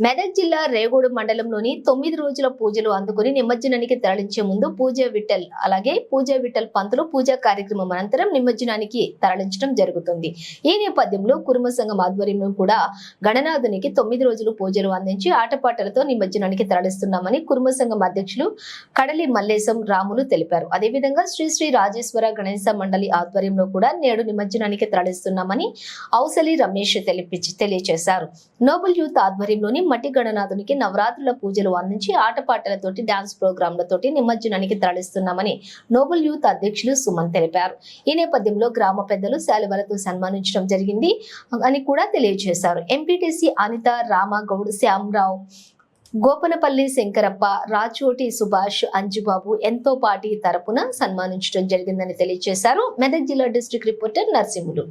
మెదక్ జిల్లా రేగోడు మండలంలోని తొమ్మిది రోజుల పూజలు అందుకుని నిమజ్జనానికి తరలించే ముందు పూజ విఠల్ అలాగే పూజ విఠల్ పంతులు పూజా కార్యక్రమం అనంతరం నిమజ్జనానికి తరలించడం జరుగుతుంది. ఈ నేపథ్యంలో కురుమ సంఘం ఆధ్వర్యంలో కూడా గణనాథునికి తొమ్మిది రోజులు పూజలు అందించి ఆటపాటలతో నిమజ్జనానికి తరలిస్తున్నామని కురుమ సంఘం అధ్యక్షులు కడలి మల్లేశం రాములు తెలిపారు. అదేవిధంగా శ్రీ శ్రీ రాజేశ్వర గణేశ మండలి ఆధ్వర్యంలో కూడా నేడు నిమజ్జనానికి తరలిస్తున్నామని ఔసలి రమేష్ తెలిపి తెలియజేశారు నోబల్ యూత్ ఆధ్వర్యంలోని మట్టి గణనాథునికి నవరాత్రుల పూజలు అందించి ఆటపాటలతోటి డాన్స్ ప్రోగ్రాంలతోటి నిమజ్జనానికి తరలిస్తున్నామని నోబెల్ యూత్ అధ్యక్షులు సుమన్ తెలిపారు. ఈ నేపథ్యంలో గ్రామ పెద్దలు శాలువలతో సన్మానించడం జరిగింది అని కూడా తెలియజేశారు. ఎంపీటీసీ అనిత రామగౌడ్ శ్యామరావు గోపనపల్లి శంకరప్ప రాచోటి సుభాష్ అంజుబాబు ఎంతో పాటి తరపున సన్మానించడం జరిగిందని తెలియజేశారు. మెదక్ జిల్లా డిస్ట్రిక్ట్ రిపోర్టర్ నర్సింహులు.